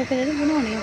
ਇਹ ਫਿਰ ਇਹਨੂੰ ਬਣਾਉਣੀ ਆ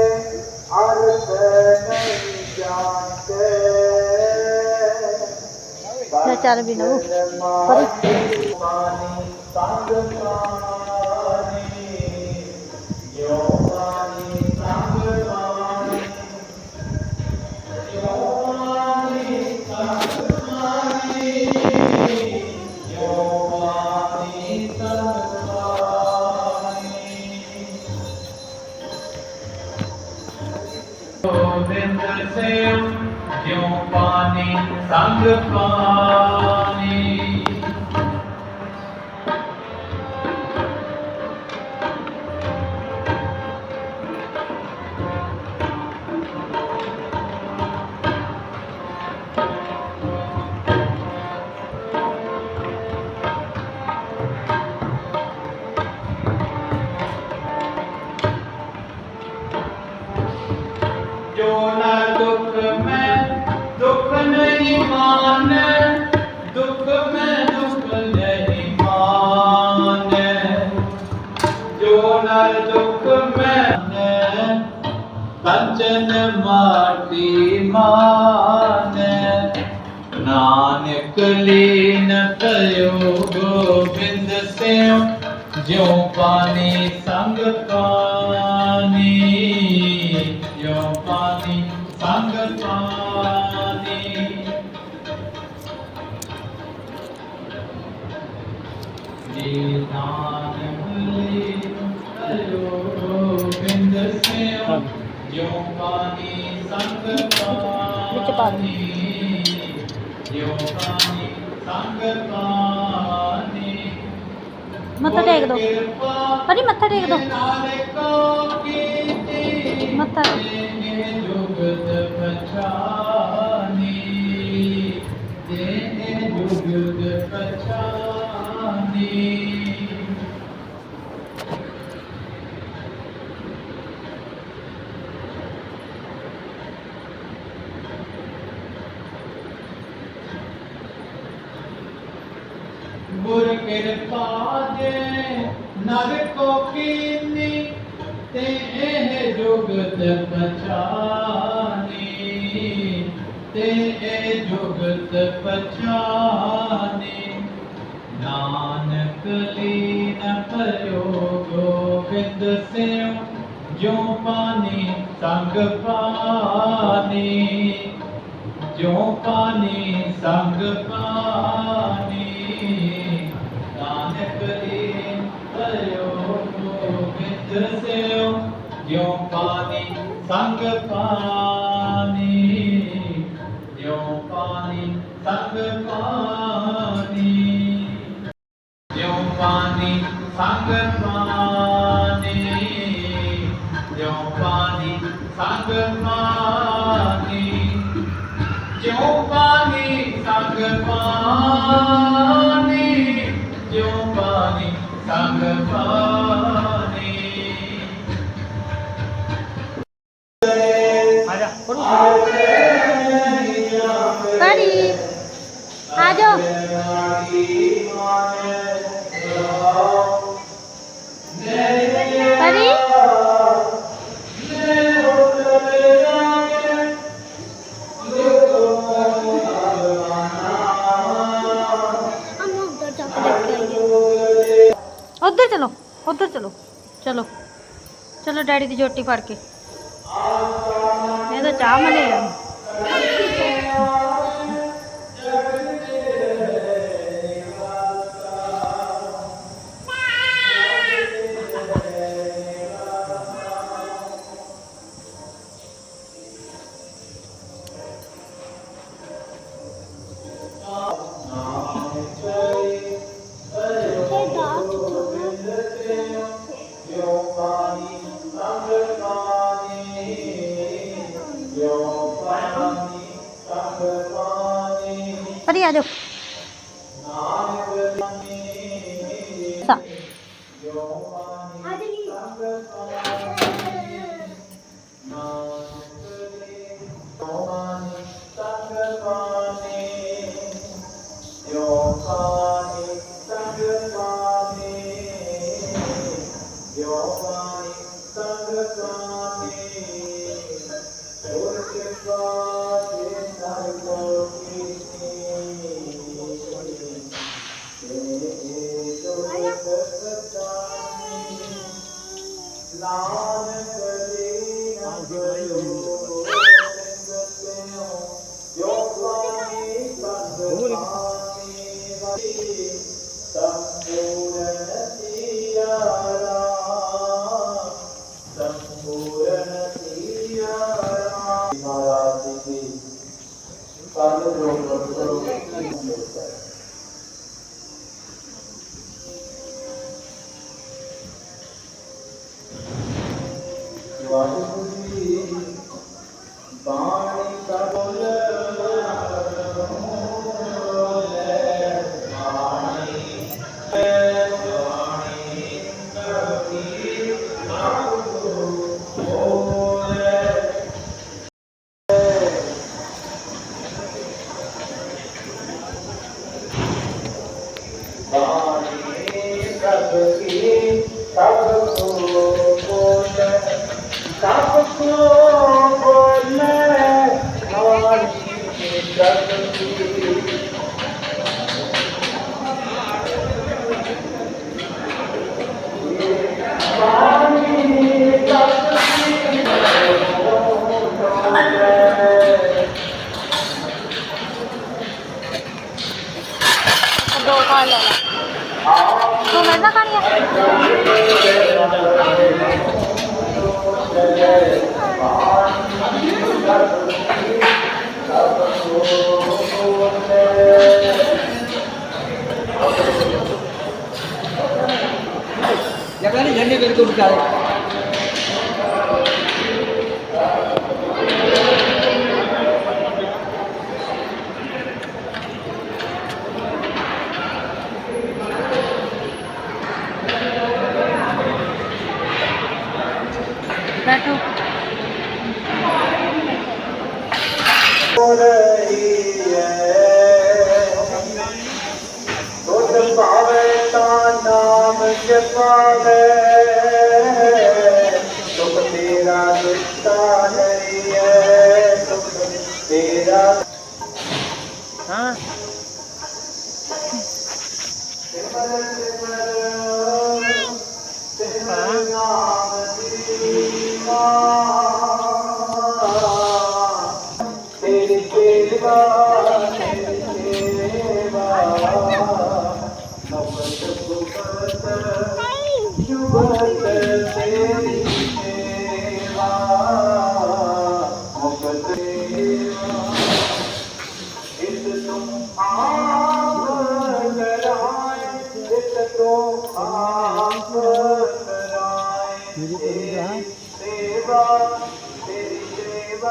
अर्थ नहीं जानते चार भी ना ਜੋ ਨਾ ਦੁੱਖ ਮੈਂ ਦੁੱਖ ਨਹੀਂ ਮਾਨੈ, ਦੁੱਖ ਮੈਂ ਦੁੱਖ ਨਹੀਂ ਮਾਨੈ। ਜੋ ਨਰ ਦੁੱਖ ਮੈਂ ਕੰਚਨ ਮਾਟੀ ਮਾਨੈ। ਨਾਨਕ ਲੀਨ ਕਯੋ ਗੋਬਿੰਦ ਸਿਉ, ਜਿਉ ਪਾਣੀ ਸੰਗ ਪਾਣੀ। ਜਿਉ ਪਾਣੀ ਸੰਗ ਵਿੱਚ ਪਾ ਦੇ। ਜਿਉ ਪਾਣੀ ਸੰਗ ਪਾਣੀ ਮੱਥਾ ਟੇਕ ਦੋ ਪਰੀ ਮੱਥਾ ਟੇਕ ਦੋ ਮੱਥਾ ਜੁਗਤ ਪਛਾਨੀ ਤੇਨੇ ਜੁਗਤ ਪਛਾਨੀ ਗੁਰ ਕਿਰਪਾ ਨਰ ਕੋ ਕੀਨੀ, ਤੇ ਇਹ ਜੁਗਤ ਪਛਾਨੀ, ਤੇ ਇਹ ਜੁਗਤ ਪਛਾਨੀ। ਨਾਨਕ ਲੀਨ ਭਇਓ ਗੋਬਿੰਦ ਸਿਉ, ਜੋ ਪਾਣੀ ਸੰਗ ਪਾਣੀ, ਜੋ ਪਾਣੀ ਸੰਗ ਪਾਣੀ ਸੰਗ ਪਾਣੀ ਜੋ ਪਾਣੀ, ਸੰਗ ਪਾਣੀ। ਜਿਉ ਪਾਣੀ, ਸੰਗ ਪਾਣੀ, ਜਿਉ ਪਾਣੀ, ਸੰਗ ਪਾਣੀ। ਜਿਉ ਪਾਣੀ, ਸੰਗ ਪਾਣੀ, ਜਿਉ ਪਾਣੀ, ਸੰਗ ਪਾਣੀ ਉੱਧਰ ਚਲੋ ਉਧਰ ਚਲੋ ਚਲੋ ਚਲੋ ਡੈਡੀ ਦੀ ਜੋਟੀ ਫੜ ਕੇ ਇਹ ਤਾਂ ਚਾਹ ਮਲੇ ਆ 大丈夫。さあ。Amém. Jangan ini jadi jangan ini ਹੋ।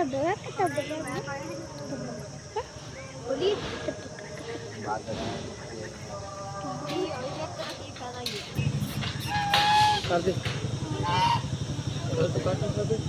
tabur apa tabur lagi? Boleh tepuk. Kardeş. Kardeş. Kardeş. Kardeş. Kardeş. Kardeş.